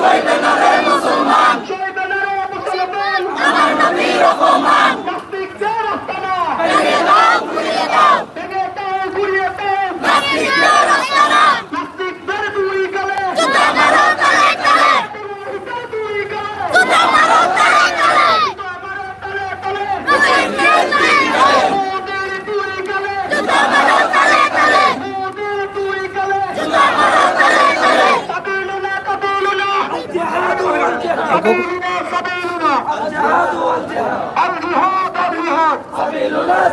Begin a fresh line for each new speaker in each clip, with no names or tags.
সইবে না রে মুসলমান। সইবে না রে মুসলমান। আমার নবী রহমান। সাবিলুনা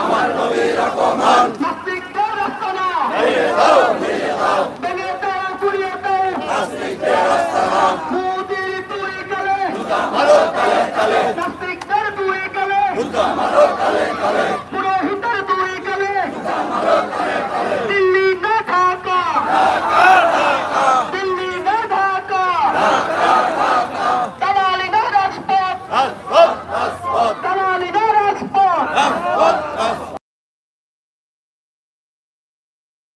আমার নবীর অপমান নাস্তিকদের রাস্তা না। ভেঙে দাও ভেঙে দাও। ভেঙে দাও দাও। নাস্তিকদের রাস্তা না। মোদির মারো নাস্তিকদের মারো